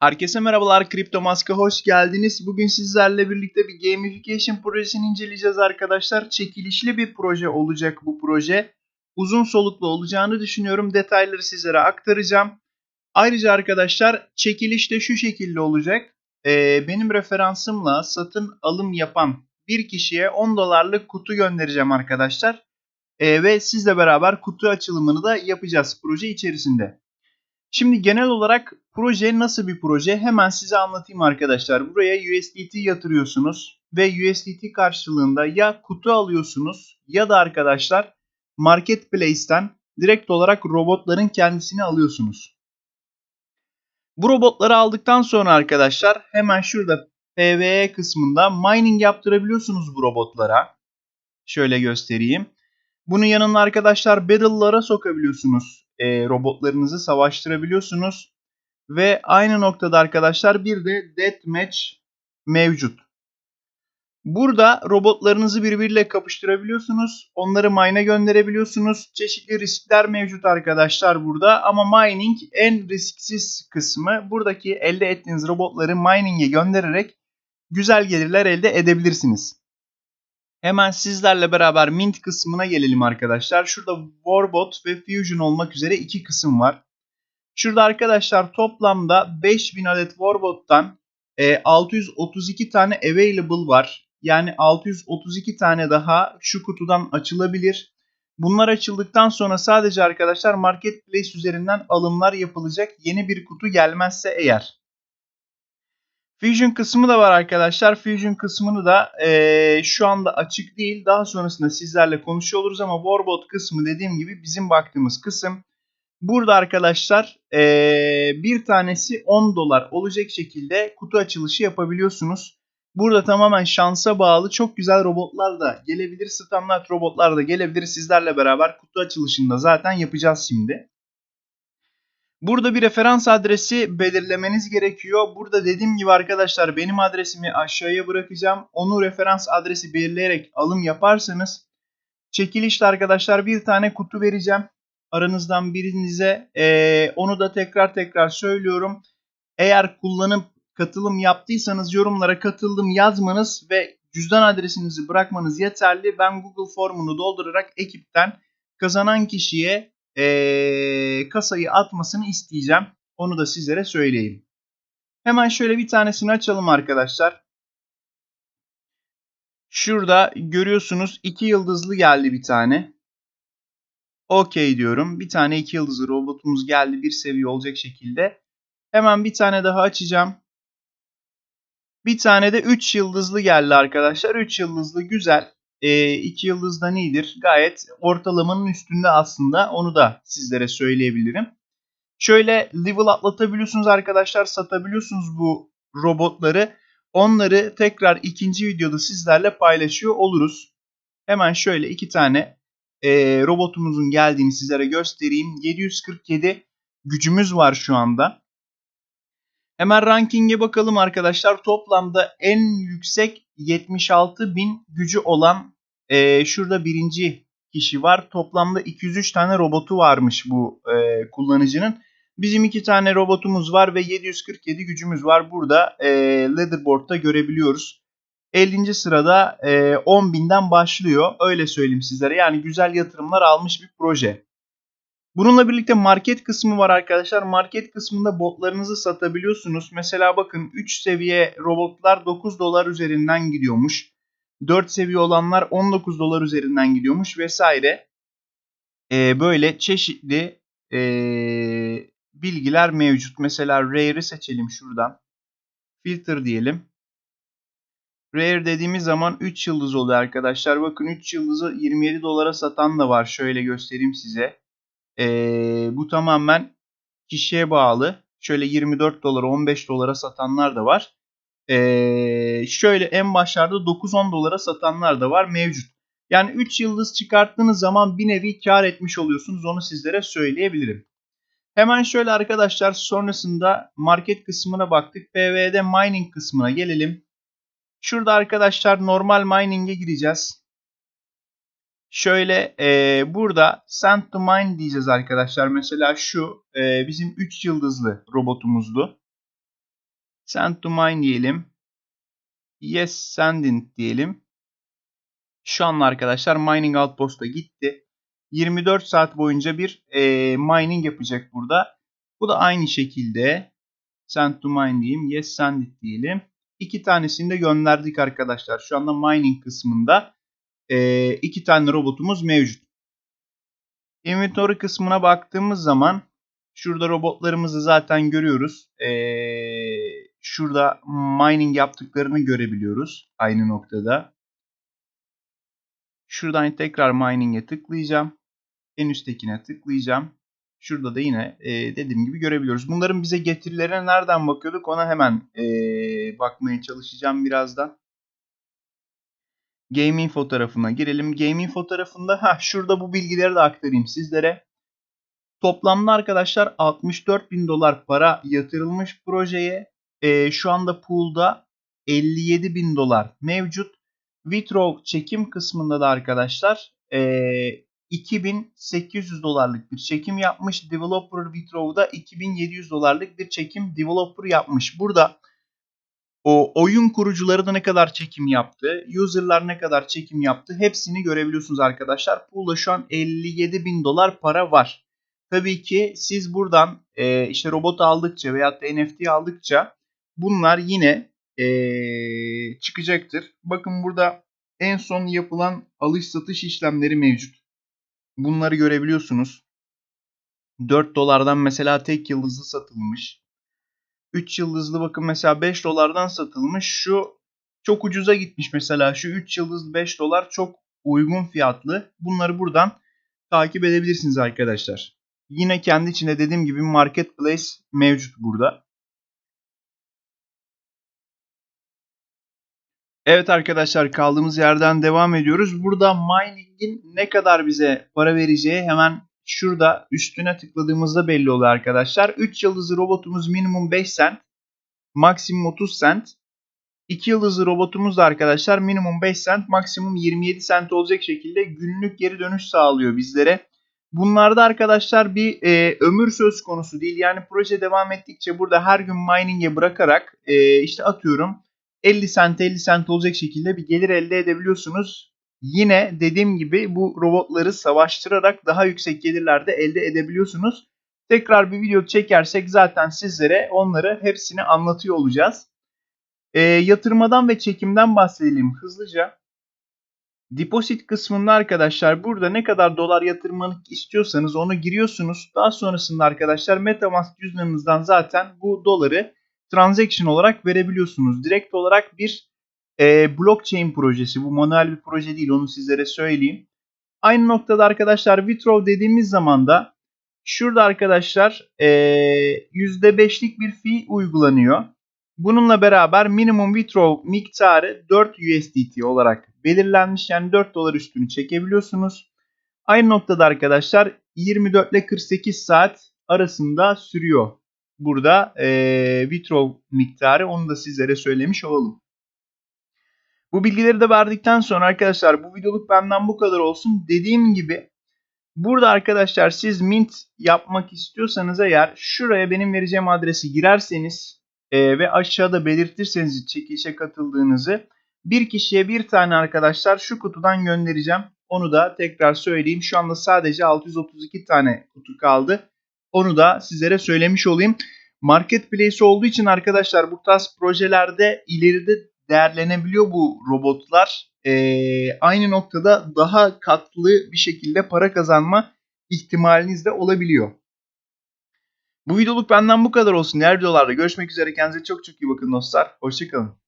Herkese merhabalar, Kripto Mask'a hoş geldiniz. Bugün sizlerle birlikte bir gamification projesini inceleyeceğiz arkadaşlar. Çekilişli bir proje olacak bu proje. Uzun soluklu olacağını düşünüyorum. Detayları sizlere aktaracağım. Ayrıca arkadaşlar çekiliş de şu şekilde olacak. Ee, benim referansımla satın alım yapan bir kişiye 10 dolarlık kutu göndereceğim arkadaşlar. Ee, ve sizle beraber kutu açılımını da yapacağız proje içerisinde. Şimdi genel olarak proje nasıl bir proje? Hemen size anlatayım arkadaşlar. Buraya USDT yatırıyorsunuz ve USDT karşılığında ya kutu alıyorsunuz ya da arkadaşlar Marketplace'ten direkt olarak robotların kendisini alıyorsunuz. Bu robotları aldıktan sonra arkadaşlar hemen şurada PvE kısmında mining yaptırabiliyorsunuz bu robotlara. Şöyle göstereyim. Bunun yanında arkadaşlar battle'lara sokabiliyorsunuz. E, robotlarınızı savaştırabiliyorsunuz. Ve aynı noktada arkadaşlar bir de deathmatch mevcut. Burada robotlarınızı birbiriyle kapıştırabiliyorsunuz. Onları mine'a gönderebiliyorsunuz. Çeşitli riskler mevcut arkadaşlar burada. Ama mining en risksiz kısmı. Buradaki elde ettiğiniz robotları mining'e göndererek güzel gelirler elde edebilirsiniz. Hemen sizlerle beraber Mint kısmına gelelim arkadaşlar. Şurada Warbot ve Fusion olmak üzere iki kısım var. Şurada arkadaşlar toplamda 5000 adet Warbot'tan e, 632 tane available var. Yani 632 tane daha şu kutudan açılabilir. Bunlar açıldıktan sonra sadece arkadaşlar Marketplace üzerinden alımlar yapılacak. Yeni bir kutu gelmezse eğer. Fusion kısmı da var arkadaşlar. Fusion kısmını da e, şu anda açık değil. Daha sonrasında sizlerle konuşuyor oluruz ama Warbot kısmı dediğim gibi bizim baktığımız kısım. Burada arkadaşlar e, bir tanesi 10 dolar olacak şekilde kutu açılışı yapabiliyorsunuz. Burada tamamen şansa bağlı çok güzel robotlar da gelebilir. Standart robotlar da gelebilir. Sizlerle beraber kutu açılışında zaten yapacağız şimdi. Burada bir referans adresi belirlemeniz gerekiyor. Burada dediğim gibi arkadaşlar benim adresimi aşağıya bırakacağım. Onu referans adresi belirleyerek alım yaparsanız çekilişte arkadaşlar bir tane kutu vereceğim. Aranızdan birinize ee, onu da tekrar tekrar söylüyorum. Eğer kullanıp katılım yaptıysanız yorumlara katıldım yazmanız ve cüzdan adresinizi bırakmanız yeterli. Ben Google formunu doldurarak ekipten kazanan kişiye ee, kasayı atmasını isteyeceğim. Onu da sizlere söyleyeyim. Hemen şöyle bir tanesini açalım arkadaşlar. Şurada görüyorsunuz iki yıldızlı geldi bir tane. Okey diyorum. Bir tane iki yıldızlı robotumuz geldi bir seviye olacak şekilde. Hemen bir tane daha açacağım. Bir tane de 3 yıldızlı geldi arkadaşlar. 3 yıldızlı güzel. 2 e, yıldız da iyidir. Gayet ortalamanın üstünde aslında. Onu da sizlere söyleyebilirim. Şöyle level atlatabiliyorsunuz arkadaşlar. Satabiliyorsunuz bu robotları. Onları tekrar ikinci videoda sizlerle paylaşıyor oluruz. Hemen şöyle iki tane e, robotumuzun geldiğini sizlere göstereyim. 747 gücümüz var şu anda. Hemen ranking'e bakalım arkadaşlar. Toplamda en yüksek 76 bin gücü olan e, şurada birinci kişi var. Toplamda 203 tane robotu varmış bu e, kullanıcının. Bizim iki tane robotumuz var ve 747 gücümüz var. Burada e, leaderboard'da görebiliyoruz. 50. sırada e, 10.000'den başlıyor. Öyle söyleyeyim sizlere. Yani güzel yatırımlar almış bir proje. Bununla birlikte market kısmı var arkadaşlar. Market kısmında botlarınızı satabiliyorsunuz. Mesela bakın 3 seviye robotlar 9 dolar üzerinden gidiyormuş. 4 seviye olanlar 19 dolar üzerinden gidiyormuş vesaire. Ee, böyle çeşitli ee, bilgiler mevcut. Mesela Rare'i seçelim şuradan. Filter diyelim. Rare dediğimiz zaman 3 yıldız oluyor arkadaşlar. Bakın 3 yıldızı 27 dolara satan da var. Şöyle göstereyim size. Ee, bu tamamen kişiye bağlı. Şöyle 24 dolara 15 dolara satanlar da var. Ee, şöyle en başlarda 9-10 dolara satanlar da var mevcut. Yani 3 yıldız çıkarttığınız zaman bir nevi kar etmiş oluyorsunuz. Onu sizlere söyleyebilirim. Hemen şöyle arkadaşlar sonrasında market kısmına baktık. PV'de mining kısmına gelelim. Şurada arkadaşlar normal mining'e gireceğiz. Şöyle e, burada send to mine diyeceğiz arkadaşlar. Mesela şu e, bizim 3 yıldızlı robotumuzdu. Send to mine diyelim. Yes sending diyelim. Şu anda arkadaşlar mining outpost'a gitti. 24 saat boyunca bir e, mining yapacak burada. Bu da aynı şekilde send to mine diyeyim. Yes send it diyelim. İki tanesini de gönderdik arkadaşlar. Şu anda mining kısmında e, iki tane robotumuz mevcut. Inventory kısmına baktığımız zaman şurada robotlarımızı zaten görüyoruz. E, şurada mining yaptıklarını görebiliyoruz aynı noktada. Şuradan tekrar mining'e tıklayacağım. En üsttekine tıklayacağım. Şurada da yine e, dediğim gibi görebiliyoruz. Bunların bize getirilerine nereden bakıyorduk ona hemen e, bakmaya çalışacağım birazdan. Gaming fotoğrafına girelim. Gaming fotoğrafında ha şurada bu bilgileri de aktarayım sizlere. Toplamda arkadaşlar 64 bin dolar para yatırılmış projeye. E, şu anda pool'da 57 bin dolar mevcut. Withdraw çekim kısmında da arkadaşlar e, 2800 dolarlık bir çekim yapmış. Developer Withdraw'da 2700 dolarlık bir çekim developer yapmış. Burada o oyun kurucuları da ne kadar çekim yaptı, user'lar ne kadar çekim yaptı hepsini görebiliyorsunuz arkadaşlar. Pool'da şu an 57 bin dolar para var. Tabii ki siz buradan e, işte robot aldıkça veyahut da NFT aldıkça bunlar yine e, çıkacaktır. Bakın burada en son yapılan alış satış işlemleri mevcut. Bunları görebiliyorsunuz. 4 dolardan mesela tek yıldızlı satılmış. 3 yıldızlı bakın mesela 5 dolardan satılmış. Şu çok ucuza gitmiş mesela. Şu 3 yıldızlı 5 dolar çok uygun fiyatlı. Bunları buradan takip edebilirsiniz arkadaşlar. Yine kendi içinde dediğim gibi marketplace mevcut burada. Evet arkadaşlar kaldığımız yerden devam ediyoruz. Burada mining'in ne kadar bize para vereceği hemen şurada üstüne tıkladığımızda belli oluyor arkadaşlar. 3 yıldızlı robotumuz minimum 5 cent, maksimum 30 cent. 2 yıldızlı robotumuz da arkadaşlar minimum 5 cent, maksimum 27 cent olacak şekilde günlük geri dönüş sağlıyor bizlere. Bunlarda arkadaşlar bir e, ömür söz konusu değil. Yani proje devam ettikçe burada her gün mining'e bırakarak e, işte atıyorum 50 sent 50 sent olacak şekilde bir gelir elde edebiliyorsunuz. Yine dediğim gibi bu robotları savaştırarak daha yüksek gelirler de elde edebiliyorsunuz. Tekrar bir video çekersek zaten sizlere onları hepsini anlatıyor olacağız. E, yatırmadan ve çekimden bahsedelim hızlıca. Deposit kısmında arkadaşlar burada ne kadar dolar yatırmak istiyorsanız onu giriyorsunuz. Daha sonrasında arkadaşlar Metamask cüzdanınızdan zaten bu doları transaction olarak verebiliyorsunuz. Direkt olarak bir e, blockchain projesi. Bu manuel bir proje değil onu sizlere söyleyeyim. Aynı noktada arkadaşlar withdraw dediğimiz zaman da şurada arkadaşlar e, %5'lik bir fee uygulanıyor. Bununla beraber minimum withdraw miktarı 4 USDT olarak belirlenmiş. Yani 4 dolar üstünü çekebiliyorsunuz. Aynı noktada arkadaşlar 24 ile 48 saat arasında sürüyor burada e, withdraw miktarı onu da sizlere söylemiş olalım. Bu bilgileri de verdikten sonra arkadaşlar bu videoluk benden bu kadar olsun. Dediğim gibi burada arkadaşlar siz mint yapmak istiyorsanız eğer şuraya benim vereceğim adresi girerseniz e, ve aşağıda belirtirseniz çekilişe katıldığınızı bir kişiye bir tane arkadaşlar şu kutudan göndereceğim. Onu da tekrar söyleyeyim. Şu anda sadece 632 tane kutu kaldı. Onu da sizlere söylemiş olayım. Marketplace olduğu için arkadaşlar bu tarz projelerde ileride değerlenebiliyor bu robotlar. Ee, aynı noktada daha katlı bir şekilde para kazanma ihtimaliniz de olabiliyor. Bu videoluk benden bu kadar olsun. Diğer videolarda görüşmek üzere. Kendinize çok çok iyi bakın dostlar. Hoşçakalın.